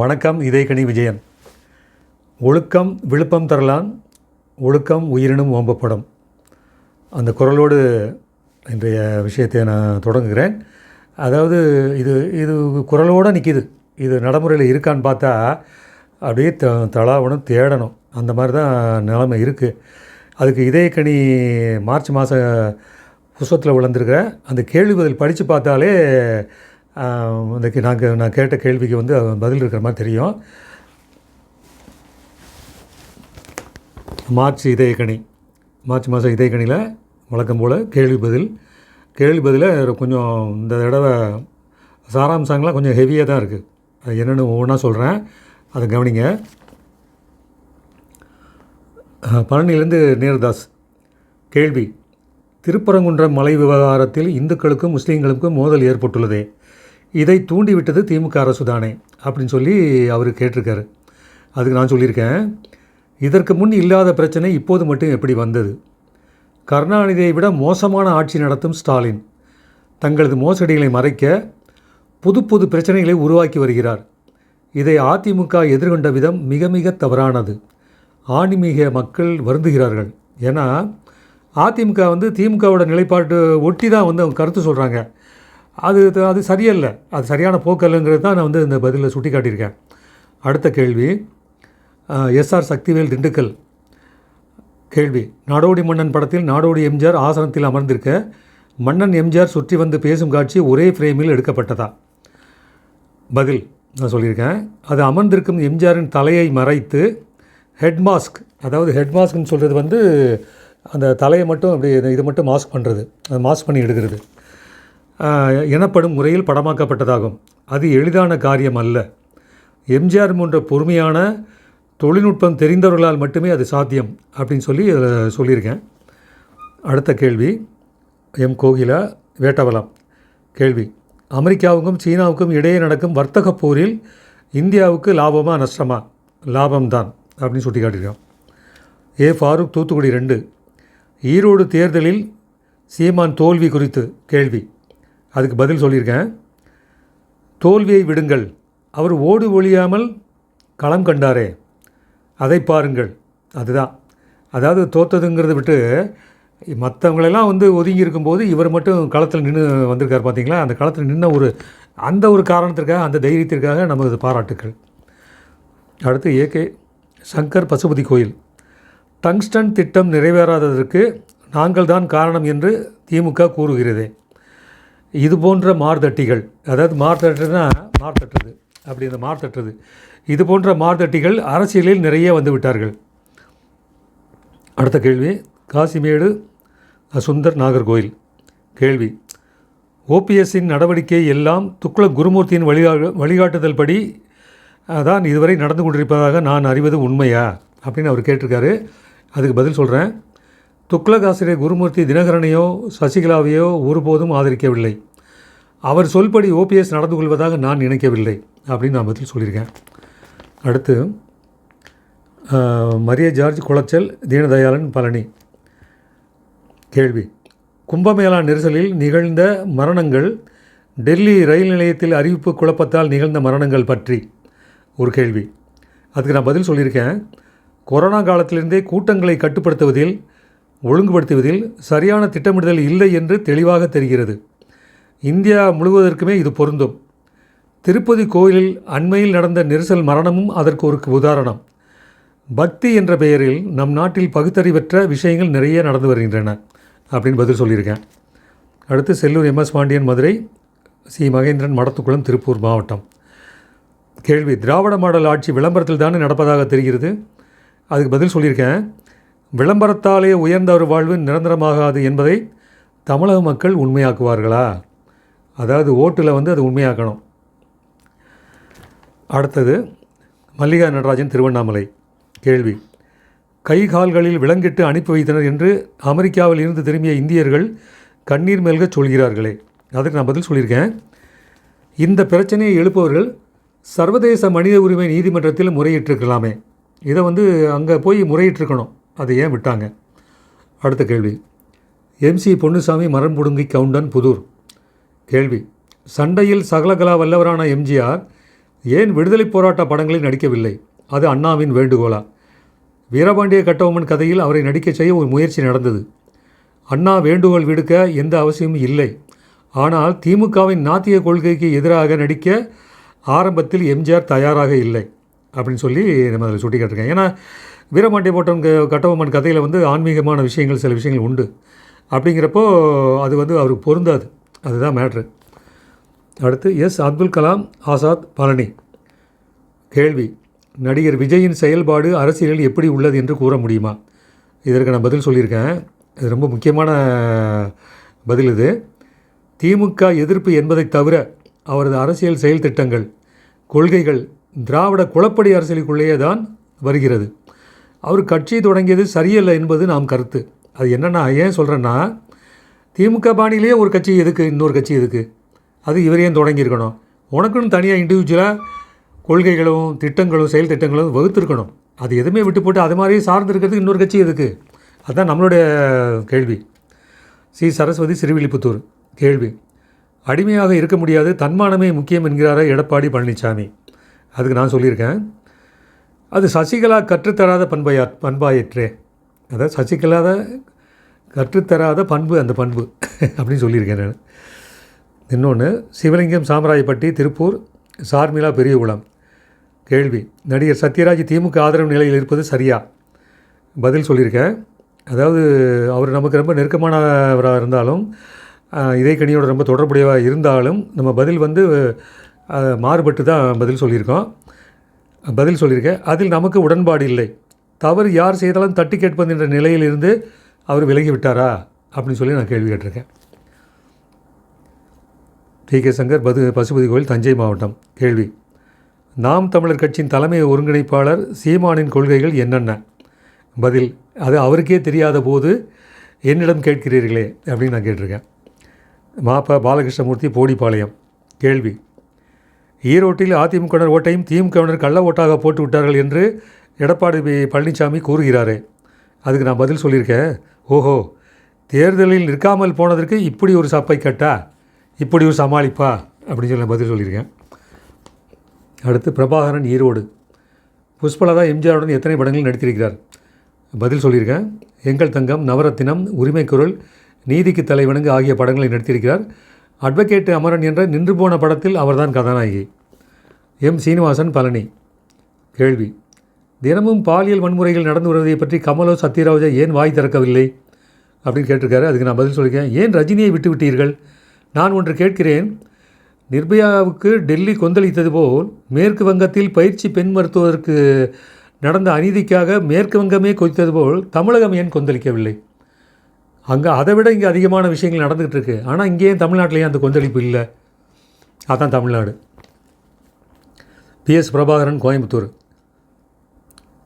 வணக்கம் இதயக்கனி விஜயன். ஒழுக்கம் விழுப்பம் தரலான் ஒழுக்கம் உயிரினும் ஓம்பப்படும். அந்த குரலோடு இன்றைய விஷயத்தை நான் தொடங்குகிறேன். அதாவது இது இது குரலோடு நிற்கிது இது நடைமுறையில் இருக்கான்னு பார்த்தா அப்படியே த தளாவணும் தேடணும். அந்த மாதிரி தான் நிலைமை இருக்குது அதுக்கு இதயக்கனி மார்ச் மாத புஸ்தத்தில் விழுந்திருக்கிற அந்த கேள்வி பதில் படித்து பார்த்தாலே இந்த நாங்கள் நான் கேட்ட கேள்விக்கு வந்து பதில் இருக்கிற மாதிரி தெரியும். மார்ச் இதயக்கணி மார்ச் மாதம் இதயக்கணியில் வழக்கம் போல் கேள்வி பதில். கேள்வி பதிலில் கொஞ்சம் இந்த தடவை சாராம்சங்கள்லாம் கொஞ்சம் ஹெவியாக தான் இருக்குது அது என்னென்னு ஒவ்வொன்றா சொல்கிறேன் அதை கவனிங்க. பழனிலேருந்து பழனியிலேருந்து நேர்தாஸ். கேள்வி. திருப்பரங்குன்றம் மலை விவகாரத்தில் இந்துக்களுக்கும் முஸ்லீம்களுக்கும் மோதல் ஏற்பட்டுள்ளதே. இதை தூண்டிவிட்டது திமுக அரசு தானே அப்படின்னு சொல்லி அவர் கேட்டிருக்காரு. அதுக்கு நான் சொல்லியிருக்கேன். இதற்கு முன் இல்லாத பிரச்சனை இப்போது மட்டும் எப்படி வந்தது? கருணாநிதியை விட மோசமான ஆட்சி நடத்தும் ஸ்டாலின் தங்களது மோசடிகளை மறைக்க புது புது பிரச்சனைகளை உருவாக்கி வருகிறார். இதை அதிமுக எதிர்கொண்ட விதம் மிக மிக தவறானது. ஆன்மீக மக்கள் வருந்துகிறார்கள். ஏன்னா அதிமுக வந்து திமுகவோட நிலைப்பாட்டு ஒட்டி தான் வந்து அவங்க கருத்து சொல்கிறாங்க அது அது சரியல்ல. அது சரியான போக்கல்லுங்கிறது தான் நான் வந்து இந்த பதிலில் சுட்டி காட்டியிருக்கேன் அடுத்த கேள்வி எஸ்ஆர் சக்திவேல் திண்டுக்கல். கேள்வி நாடோடி மன்னன் படத்தில் நாடோடி எம்ஜிஆர் ஆசனத்தில் அமர்ந்திருக்க மன்னன் எம்ஜிஆர் சுற்றி வந்து பேசும் காட்சி ஒரே ஃப்ரேமில் எடுக்கப்பட்டதா? பதில் நான் சொல்லியிருக்கேன். அது அமர்ந்திருக்கும் எம்ஜிஆரின் தலையை மறைத்து ஹெட் மாஸ்க் அதாவது ஹெட் மாஸ்க்னு சொல்கிறது வந்து அந்த தலையை மட்டும் அப்படி இது- மட்டும் மாஸ்க் பண்ணுறது அது மாஸ்க் பண்ணி எடுக்கிறது. எனப்படும் முறையில் படமாக்கப்பட்டதாகும். அது எளிதான காரியம் அல்ல. எம்ஜிஆர் போன்ற பொறுமையான தொழில்நுட்பம் தெரிந்தவர்களால் மட்டுமே அது சாத்தியம் அப்படின்னு சொல்லி அதில் சொல்லியிருக்கேன். அடுத்த கேள்வி எம். கோகிலா வேட்டவலம். கேள்வி அமெரிக்காவுக்கும் சீனாவுக்கும் இடையே நடக்கும் வர்த்தக போரில் இந்தியாவுக்கு லாபமா நஷ்டமா? லாபம்தான் அப்படின்னு சுட்டி காட்டியிருக்கோம் ஏ. ஃபாரூக் தூத்துக்குடி ரெண்டு. ஈரோடு தேர்தலில் சீமான் தோல்வி குறித்து கேள்வி. அதுக்கு பதில் சொல்லியிருக்கேன். தோல்வியை விடுங்கள். அவர் ஓடு ஒழியாமல் களம் கண்டாரே. அதை பாருங்கள். அதுதான். அதாவது தோத்ததுங்கிறத விட்டு மற்றவங்களெல்லாம் வந்து ஒதுங்கி இருக்கும்போது இவர் மட்டும் களத்தில் நின்று வந்திருக்கார் பார்த்தீங்களா அந்த களத்தில் நின்ன ஒரு அந்த ஒரு காரணத்திற்காக அந்த தைரியத்திற்காக நமது பாராட்டுக்கள். அடுத்து ஏகே சங்கர் பசுபதி கோயில். டங்ஸ்டன் திட்டம் நிறைவேறாததற்கு நாங்கள் தான் காரணம் என்று திமுக கூறுகிறதே. இது போன்ற மார்தட்டிகள் அதாவது மார்தட்டுனா மார்தட்டுறது அப்படி இந்த மார்தட்டுறது இது போன்ற மார்தட்டிகள் அரசியலில் நிறைய வந்து விட்டார்கள். அடுத்த கேள்வி காசிமேடு சுந்தர் நாகர்கோயில் கேள்வி ஓபிஎஸ்ஸின் நடவடிக்கை எல்லாம் துக்ளக் குருமூர்த்தியின் வழிகா வழிகாட்டுதல் படி தான் இதுவரை நடந்து கொண்டிருப்பதாக நான் அறிவது உண்மையா? அப்படின்னு அவர் கேட்டிருக்காரு. அதுக்கு பதில் சொல்கிறேன் துக்ளக் ஆசிரியர் குருமூர்த்தி தினகரனையோ சசிகலாவையோ ஒருபோதும் ஆதரிக்கவில்லை. அவர் சொல்படி ஓபிஎஸ் நடந்து கொள்வதாக நான் நினைக்கவில்லை அப்படின்னு நான் பதில் சொல்லியிருக்கேன். அடுத்து மரிய ஜார்ஜ் குளச்சல் தீனதயாளன் பழனி. கேள்வி. கும்பமேளா நெரிசலில் நிகழ்ந்த மரணங்கள் டெல்லி ரயில் நிலையத்தில் அறிவிப்பு குழப்பத்தால் நிகழ்ந்த மரணங்கள் பற்றி. ஒரு கேள்வி. அதுக்கு நான் பதில் சொல்லியிருக்கேன். கொரோனா காலத்திலிருந்தே கூட்டங்களை கட்டுப்படுத்துவதில் ஒழுங்குபடுத்துவதில் சரியான திட்டமிடுதல் இல்லை என்று தெளிவாக தெரிகிறது. இந்தியா முழுவதற்குமே இது பொருந்தும். திருப்பதி கோயிலில் அண்மையில் நடந்த நெரிசல் மரணமும் அதற்கு ஒரு உதாரணம். பக்தி என்ற பெயரில் நம் நாட்டில் பகுத்தறிவற்ற விஷயங்கள் நிறைய நடந்து வருகின்றன அப்படின்னு பதில் சொல்லியிருக்கேன். அடுத்து செல்லூர் எம்எஸ் பாண்டியன் மதுரை சி மகேந்திரன் மடத்துக்குளம் திருப்பூர் மாவட்டம். கேள்வி திராவிட மாடல் ஆட்சி விளம்பரத்தில் தானே நடப்பதாக தெரிகிறது? அதுக்கு பதில் சொல்லியிருக்கேன். விளம்பரத்தாலே உயர்ந்த ஒரு வாழ்வு நிரந்தரமாகாது என்பதை தமிழக மக்கள் உண்மையாக்குவார்களா? அதாவது ஓட்டில் வந்து அது உண்மையாக்கணும். அடுத்தது மல்லிகா நடராஜன் திருவண்ணாமலை கேள்வி. கை கால்களில் விலங்கிட்டு அனுப்பி வைத்தனர் என்று அமெரிக்காவில் இருந்து திரும்பிய இந்தியர்கள் கண்ணீர் மேல்கச் சொல்கிறார்களே. அதற்கு நான் பதில் சொல்லியிருக்கேன். இந்த பிரச்சனையை எழுப்பவர்கள் சர்வதேச மனித உரிமை நீதிமன்றத்தில் முறையிட்டிருக்கலாமே. இதை வந்து அங்கே போய் முறையிட்டிருக்கணும். அதை ஏன் விட்டாங்க. அடுத்த கேள்வி. எம்சி பொன்னுசாமி மரம் புடுங்கி கவுண்டன் புதூர். கேள்வி. சண்டையில் சகலகலா வல்லவரான எம்ஜிஆர் ஏன் விடுதலை போராட்ட படங்களில் நடிக்கவில்லை? அது அண்ணாவின் வேண்டுகோளா? வீரபாண்டிய கட்டபொம்மன் கதையில் அவரை நடிக்க செய்ய ஒரு முயற்சி நடந்தது. அண்ணா வேண்டுகோள் விடுக்க எந்த அவசியமும் இல்லை. ஆனால் திமுகவின் நாத்திய கொள்கைக்கு எதிராக நடிக்க ஆரம்பத்தில் எம்ஜிஆர் தயாராக இல்லை. அப்படின்னு சொல்லி நம்ம அதில் சுட்டி கேட்டிருக்கேன் ஏன்னா வீரபாண்டிய போட்டம் க- கட்டபொம்மன் கதையில் வந்து ஆன்மீகமான விஷயங்கள் சில விஷயங்கள் உண்டு. அப்படிங்கிறப்போ அது வந்து அவருக்கு பொருந்தாது. அதுதான் மேட்ரு. அடுத்து எஸ். அப்துல் கலாம் ஆசாத் பழனி. கேள்வி. நடிகர் விஜயின் செயல்பாடு அரசியலில் எப்படி உள்ளது என்று கூற முடியுமா? இதற்கு நான் பதில் சொல்லியிருக்கேன். இது ரொம்ப முக்கியமான பதில் இது. திமுக எதிர்ப்பு என்பதை தவிர அவரது அரசியல் செயல் திட்டங்கள் கொள்கைகள் திராவிட குளப்படி அரசியலுக்குள்ளேயே தான் வருகிறது. அவர் கட்சி தொடங்கியது சரியில்லை என்பது நாம் கருத்து. அது என்னென்னா ஏன் சொல்கிறேன்னா திமுக பாணியிலேயே ஒரு கட்சி எதுக்கு இன்னொரு கட்சி எதுக்கு? அது இவர் ஏன் தொடங்கியிருக்கணும்? உனக்குன்னு தனியாக இண்டிவிஜுவலாக கொள்கைகளும் திட்டங்களும் செயல் திட்டங்களும் வகுத்திருக்கணும். அது எதுவுமே விட்டு போட்டு அது மாதிரியே சார்ந்து இருக்கிறதுக்கு இன்னொரு கட்சி எதுக்கு? அதுதான் நம்மளுடைய கேள்வி. சி. சரஸ்வதி சிறுவில்லிபுத்தூர் கேள்வி. அடிமையாக இருக்க முடியாது தன்மானமே முக்கியம் என்கிறாரா எடப்பாடி பழனிசாமி அதுக்கு நான் சொல்லியிருக்கேன். அது சசிகலா கற்றுத்தராத பண்பையா பண்பாயிற்றே. அதாவது சசிகலாத கற்றுத்தராத பண்பு அந்த பண்பு அப்படின்னு சொல்லியிருக்கேன் நான். இன்னொன்று சிவலிங்கம் சாமராயப்பட்டி திருப்பூர் சார்மிளா பெரியகுளம். கேள்வி நடிகர் சத்யராஜ் திமுக ஆதரவு நிலையில் இருப்பது சரியா? பதில் சொல்லியிருக்கேன். அதாவது அவர் நமக்கு ரொம்ப நெருக்கமானவராக இருந்தாலும் இதே கனியோட ரொம்ப தொடர்புடையவாக இருந்தாலும் நம்ம பதில் வந்து மாறுபட்டு தான் பதில் சொல்லியிருக்கோம். பதில் சொல்லியிருக்கேன் அதில் நமக்கு உடன்பாடு இல்லை. தவறு யார் செய்தாலும் தட்டி கேட்பது என்ற நிலையிலிருந்து அவர் விலகி விட்டாரா அப்படின்னு சொல்லி நான் கேள்வி கேட்டிருக்கேன். டி. கே. சங்கர் பது பசுபதி கோயில் தஞ்சை மாவட்டம். கேள்வி. நாம் தமிழர் கட்சியின் தலைமை ஒருங்கிணைப்பாளர் சீமானின் கொள்கைகள் என்னென்ன? பதில். அது அவருக்கே தெரியாத போது என்னிடம் கேட்கிறீர்களே அப்படின்னு நான் கேட்டிருக்கேன். மாப்பா பாலகிருஷ்ணமூர்த்தி போடிப்பாளையம். கேள்வி. ஈரோட்டில் அதிமுகவினர் ஓட்டையும் திமுகவினர் கள்ள ஓட்டாக போட்டு விட்டார்கள் என்று எடப்பாடி பழனிசாமி கூறுகிறாரே. அதுக்கு நான் பதில் சொல்லியிருக்கேன் ஓஹோ தேர்தலில் நிற்காமல் போனதற்கு இப்படி ஒரு சப்பை கட்டா? இப்படி ஒரு சமாளிப்பா? அப்படின்னு சொல்லி நான் பதில் சொல்லியிருக்கேன் அடுத்து பிரபாகரன் ஈரோடு. புஷ்பலதா எம்ஜிஆருடன் எத்தனை படங்கள் நடித்திருக்கிறார்? பதில் சொல்லியிருக்கேன் எங்கள் தங்கம் நவரத்தினம் உரிமைக்குரல் நீதிக்கு தலைவணங்கு ஆகிய படங்களை நடித்திருக்கிறார். அட்வொகேட் அமரன் என்ற நின்று போன படத்தில் அவர்தான் கதாநாயகி. எம். சீனிவாசன் பழனி. கேள்வி. தினமும் பாலியல் வன்முறைகள் நடந்து வருவதை பற்றி கமலோ சத்யராஜா ஏன் வாய் திறக்கவில்லை? அப்படின்னு கேட்டிருக்காரு. அதுக்கு நான் பதில் சொல்லியிருக்கேன் ஏன் ரஜினியை விட்டு விட்டீர்கள்? நான் ஒன்று கேட்கிறேன். நிர்பயாவுக்கு டெல்லி கொந்தளித்தது போல் மேற்கு வங்கத்தில் பயிற்சி பெண் மருத்துவருக்கு நடந்த அநீதிக்காக மேற்கு வங்கமே கொதித்தது போல் தமிழகம் ஏன் கொந்தளிக்கவில்லை? அங்கே அதை விட இங்கே அதிகமான விஷயங்கள் நடந்துகிட்டு இருக்கு. ஆனால் இங்கேயும் தமிழ்நாட்டிலேயே அந்த கொந்தளிப்பு இல்லை. அதான் Tamil Nadu. P S Prabhakaran Coimbatore.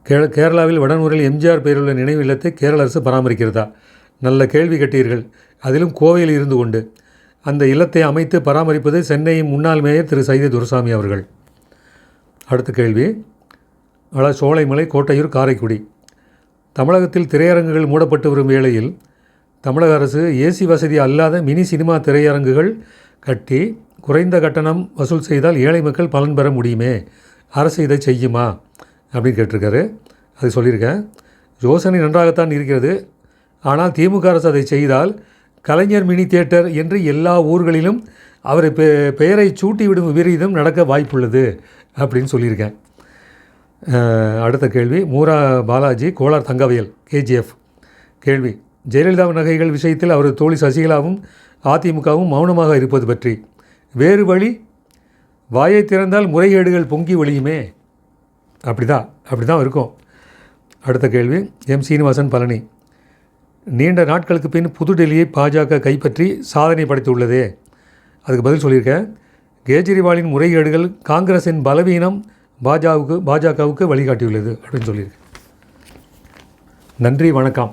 K கேரளாவில் வடனூரில் எம்ஜிஆர் பெயருள்ள நினைவு இல்லத்தை கேரள அரசு பராமரிக்கிறதா? நல்ல கேள்வி கட்டீர்கள். அதிலும் கோவையில் இருந்து கொண்டு. அந்த இல்லத்தை அமைத்து பராமரிப்பது சென்னையின் முன்னாள் மேயர் திரு. சைதை துரசாமி அவர்கள். அடுத்த கேள்வி. அழ சோலைமலை கோட்டையூர் காரைக்குடி. தமிழகத்தில் திரையரங்குகள் மூடப்பட்டு வரும் வேளையில் தமிழக அரசு ஏசி வசதி அல்லாத மினி சினிமா திரையரங்குகள் கட்டி குறைந்த கட்டணம் வசூல் செய்தால் ஏழை மக்கள் பலன் பெற முடியுமே? அரசு இதை செய்யுமா? அப்படின்னு கேட்டிருக்காரு. அது சொல்லியிருக்கேன். யோசனை நன்றாகத்தான் இருக்கிறது. ஆனால் திமுக அரசு அதை செய்தால் கலைஞர் மினி தியேட்டர் என்று எல்லா ஊர்களிலும் அவரை பெ பெயரை சூட்டிவிடும் விபரீதம் நடக்க வாய்ப்புள்ளது அப்படின்னு சொல்லியிருக்கேன். அடுத்த கேள்வி. மூரா பாலாஜி கோலார் தங்கவயல் கேஜிஎஃப் கேள்வி. ஜெயலலிதா நகைகள் விஷயத்தில் அவரது தோழி சசிகலாவும் அதிமுகவும் மௌனமாக இருப்பது பற்றி. வேறு வழி? வாயை திறந்தால் முறைகேடுகள் பொங்கி ஒழியுமே அப்படிதான் அப்படிதான் இருக்கும். அடுத்த கேள்வி எம். சீனிவாசன் பழனி. நீண்ட நாட்களுக்கு பின் புதுடெல்லியை பாஜக கைப்பற்றி சாதனை படைத்துள்ளதே. அதுக்கு பதில் சொல்லியிருக்கேன் கேஜ்ரிவாலின் முறைகேடுகள் காங்கிரஸின் பலவீனம் பாஜகவுக்கு பாஜகவுக்கு வழிகாட்டியுள்ளது அப்படின்னு சொல்லியிருக்கேன் நன்றி வணக்கம்.